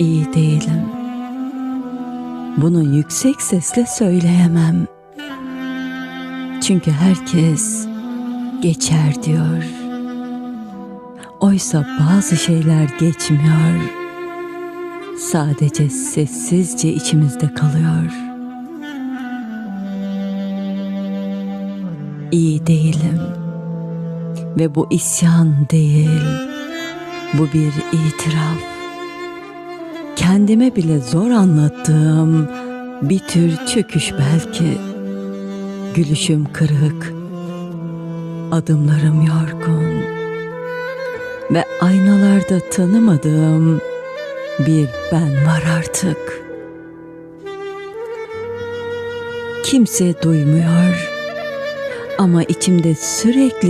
İyi değilim. Bunu yüksek sesle söyleyemem. Çünkü herkes geçer diyor. Oysa bazı şeyler geçmiyor. Sadece sessizce içimizde kalıyor. İyi değilim. Ve bu isyan değil. Bu bir itiraf. Kendime bile zor anlattığım bir tür çöküş belki. Gülüşüm kırık, adımlarım yorgun ve aynalarda tanımadığım bir ben var artık. Kimse duymuyor ama içimde sürekli